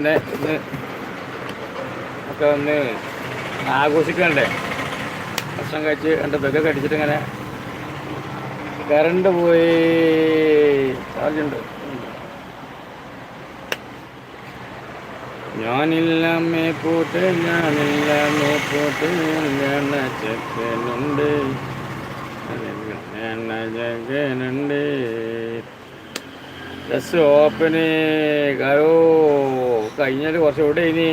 ഇന്ന് ഇന്ന് ഒക്കെ ഒന്ന് ആഘോഷിക്കണ്ടേ? ഭക്ഷണം കഴിച്ച് എന്റെ ബെഗൊക്കെ അടിച്ചിട്ട് ഇങ്ങനെ കറണ്ട് പോയി. ചാർജുണ്ട്. ഞാനില്ലാമേ പോട്ട് ഞാനില്ലാമേ പോട്ട് ഞാൻ ചെക്കനുണ്ട്. ചെക്കനുണ്ട്. ഡ്രസ് ഓപ്പന് കാരോ. കഴിഞ്ഞാൽ കുറച്ചുകൂടെ ഇനി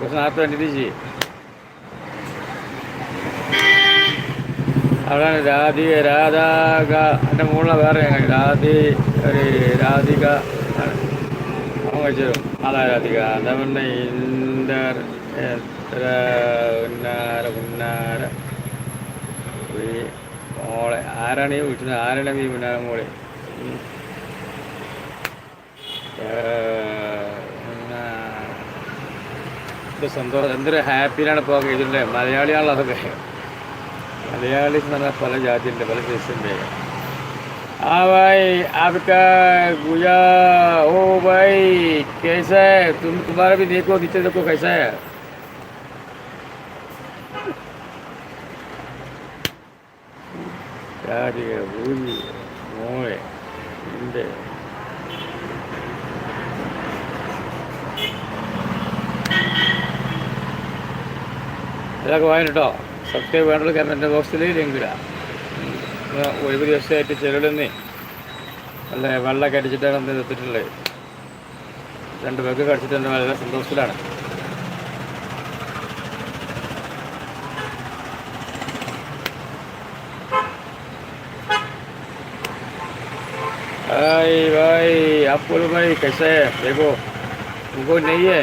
കുറച്ച് നേരത്തെ ചെയ്യും അവിടെയാണ് രാധിക രാധാക എന്റെ മുകളിലെ വേറെ രാധി ഒരു രാധിക. അവൻ കഴിച്ചു അതാ രാധിക. അതവന്റെ ഇന്ദർ എത്ര ഉന്നാര ഉന്നാര. മോളെ ആരാണ് ഈ വിളിച്ചത്? ആരാണ് ഈ ഉന്നാര മോളെ? ഉം. ഇത് സന്തോഷം എന്തൊരു ഹാപ്പിയിലാണ് ഇപ്പോൾ ഇതിൻ്റെ മലയാളിയാണല്ലോ അതൊക്കെ മലയാളി എന്ന് പറഞ്ഞാൽ പല ജാതിയുണ്ട് പല ദേശുണ്ട് ആ भाई आपका गुया ओ भाई कैसा है तुम तुम्हारा भी देखो नीचे देखो कैसा है രാധിക ഭൂമി മോളെ എൻ്റെ ഇതൊക്കെ വായന കേട്ടോ സബ്സ്ക്രൈബ് വേണ്ടത് കമൻറ്റ് ബോക്സിൽ ലിങ്ക് ഇടാം ഉം. ഇപ്പൊ ഒരു ദിവസമായിട്ട് ചെറുതെന്നേ നല്ല വെള്ളമൊക്കെ അടിച്ചിട്ടാണ് അന്ന് എത്തിയിട്ടുള്ളത് രണ്ട് പേർക്ക് കടിച്ചിട്ടുണ്ട് വളരെ സന്തോഷത്തിലാണ് भाई भाई आप बोलो भाई कैसे है देखो उनको नहीं है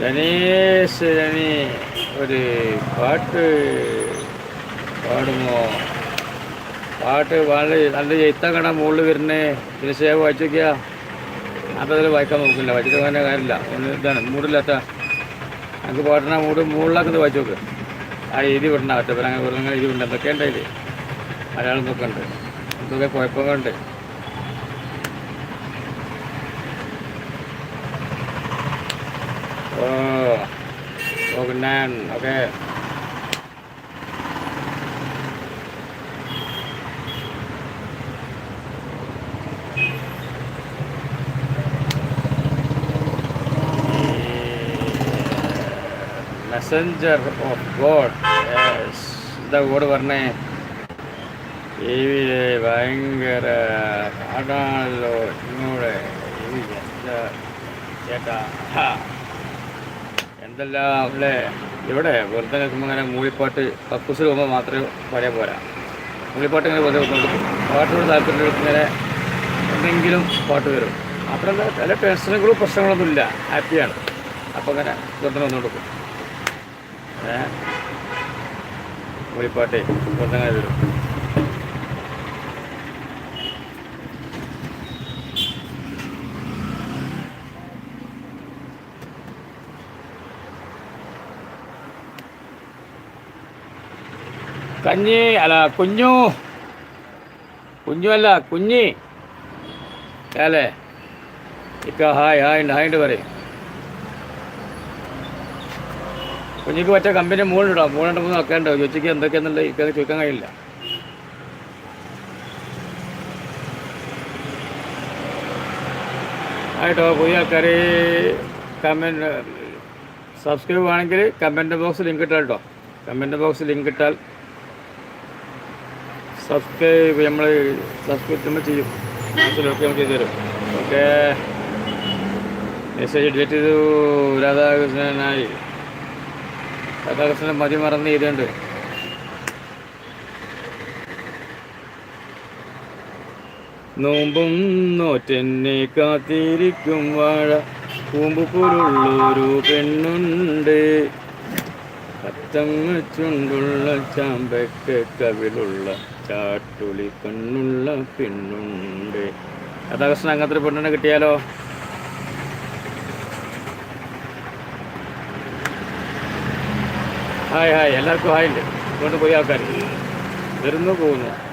ഗണേശ് രണി ഒരു പാട്ട് പാടുമോ? പാട്ട് വളരെ നല്ല എഴുത്തങ്ങട മുകളിൽ വരുന്നേ. ഇതിന് സേവ വായിച്ചു നോക്കിയാ. അപ്പം അതിൽ വായിക്കാൻ നോക്കില്ല. വായിച്ചിട്ട് അങ്ങനെ കാര്യമില്ല. ഒന്ന് ഇതാണ് മൂടില്ലാത്ത. നമുക്ക് പാട്ടിന മൂട് മുകളിലാക്കുന്നത് വായിച്ചു നോക്ക്. ആ എഴുതി വിടണ ഒറ്റ അങ്ങനെ എഴുതി വിടണ്ട. എന്തൊക്കെ ഉണ്ട് അതിൽ മലയാളം ഉണ്ട് എന്തൊക്കെ കുഴപ്പങ്ങളുണ്ട്? คุณแน่น โอเค மெசஞ்சர் ஆஃப் காட் இந்த ஓடு வரணும் டிவியிலே பயங்கர ஆடான ஒரு இன்னொரு எந்த கேட்டா എന്തെല്ലാം അവിടെ ഇവിടെ വെറുതെ നിൽക്കുമ്പോൾ ഇങ്ങനെ മൂളിപ്പാട്ട് കക്കൂസ് പോകുമ്പോൾ മാത്രമേ പറയാൻ പോരാ. മൂളിപ്പാട്ട് ഇങ്ങനെ വെറുതെ കൊടുക്കും പാട്ടിനോട് താല്പര്യം ഇങ്ങനെ എന്തെങ്കിലും പാട്ട് വരും. അത്ര പല ടെൻഷനുകളും പ്രശ്നങ്ങളൊന്നും ഇല്ല. ഹാപ്പിയാണ് അപ്പോൾ അങ്ങനെ വെറുതെ വന്നു കൊടുക്കും ഏ? മൂളിപ്പാട്ടേ വെറുതെ വരും. കഞ്ഞി അല്ല കുഞ്ഞു. കുഞ്ഞു അല്ല കുഞ്ഞി. അല്ലേ? ഇക്ക ഹായ് ഹായ് ഹായ് പറയും. കുഞ്ഞിക്ക് പറ്റിയ കമ്പനി മുകളിലിടോ മൂന്നുണ്ട് മൂന്ന് നോക്കേണ്ടോ എന്തൊക്കെയാണെന്നുള്ള എന്തൊക്കെയാണെന്നുള്ളത് ഇക്കൊക്കെ ചോദിക്കാൻ കഴിയില്ല. ആയിട്ടോ പുതിയ ആൾക്കാർ കമന്റ് സബ്സ്ക്രൈബ് ആണെങ്കിൽ കമന്റ് ബോക്സ് ലിങ്ക് ഇട്ടാൽ കേട്ടോ. കമന്റ് ബോക്സ് ലിങ്ക് ഇട്ടാൽ സബ്സ്ക്രൈബ് നമ്മൾ സബ്സ്ക്രൈബ് നമ്മൾ ചെയ്യും. മനസ്സിലൊക്കെ നമ്മൾ ചെയ്തു തരും. ഓക്കെ. മെസ്സേജ് ഡിലീറ്റ് ചെയ്തു. രാധാകൃഷ്ണനായി. രാധാകൃഷ്ണൻ മതി മറന്ന് ചെയ്തുണ്ട്. നോമ്പും നോറ്റെന്നെ കാത്തിരിക്കും വാഴ. കൂമ്പുപൊരുള്ളൊരു പെണ്ണുണ്ട്. കത്തങ്ങ ചുണ്ടുള്ള ചാമ്പയ്ക്ക് കവിളുള്ള ചാട്ടുളി കണ്ണുള്ള പെണ്ണുണ്ട് രാധാകൃഷ്ണൻ അങ്ങനത്തെ ഒരു പെണ്ണിനെ കിട്ടിയാലോ? Hi hi. എല്ലാവർക്കും ഹായ് ഉണ്ട്. കൊണ്ട് പോയി ആൾക്കാർ വരുന്നു പോകുന്നു.